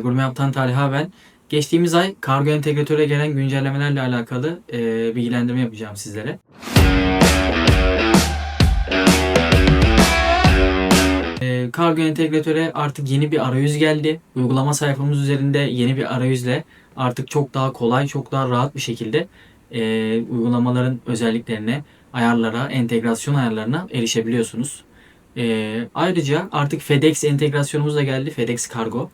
Gurme Yaptan Talha ben. Geçtiğimiz ay kargo entegratöre gelen güncellemelerle alakalı e, bilgilendirme yapacağım sizlere. E, kargo entegratöre artık yeni bir arayüz geldi. Uygulama sayfamız üzerinde yeni bir arayüzle artık çok daha kolay, çok daha rahat bir şekilde e, uygulamaların özelliklerine, ayarlara, entegrasyon ayarlarına erişebiliyorsunuz. E, ayrıca artık FedEx entegrasyonumuz da geldi. FedEx Kargo.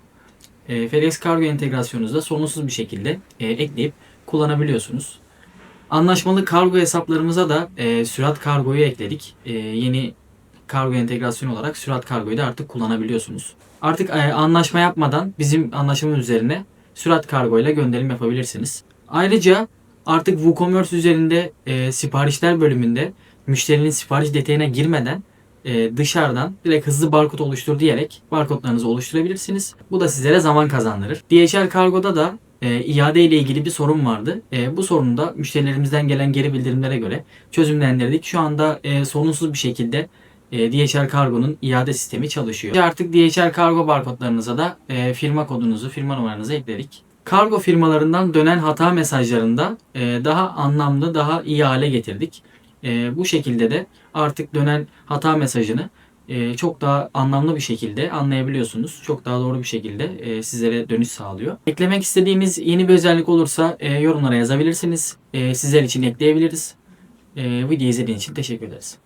E, FedEx Kargo entegrasyonunuzu da sorunsuz bir şekilde e, ekleyip kullanabiliyorsunuz. Anlaşmalı kargo hesaplarımıza da e, sürat kargoyu ekledik. E, yeni kargo entegrasyonu olarak sürat kargoyu da artık kullanabiliyorsunuz. Artık e, anlaşma yapmadan bizim anlaşmamız üzerine sürat kargo ile gönderim yapabilirsiniz. Ayrıca artık WooCommerce üzerinde e, siparişler bölümünde müşterinin sipariş detayına girmeden e, dışarıdan direkt hızlı barkod oluştur diyerek barkodlarınızı oluşturabilirsiniz. Bu da sizlere zaman kazandırır. DHL Kargo'da da e, iade ile ilgili bir sorun vardı. E, bu sorunu da müşterilerimizden gelen geri bildirimlere göre çözümlendirdik. Şu anda e, sorunsuz bir şekilde e, DHL Kargo'nun iade sistemi çalışıyor. Artık DHL Kargo barkodlarınıza da e, firma kodunuzu, firma numaranızı ekledik. Kargo firmalarından dönen hata mesajlarında e, daha anlamlı, daha iyi hale getirdik. E, bu şekilde de artık dönen hata mesajını e, çok daha anlamlı bir şekilde anlayabiliyorsunuz. Çok daha doğru bir şekilde e, sizlere dönüş sağlıyor. Eklemek istediğimiz yeni bir özellik olursa e, yorumlara yazabilirsiniz. E, sizler için ekleyebiliriz. E, video izlediğiniz için teşekkür ederiz.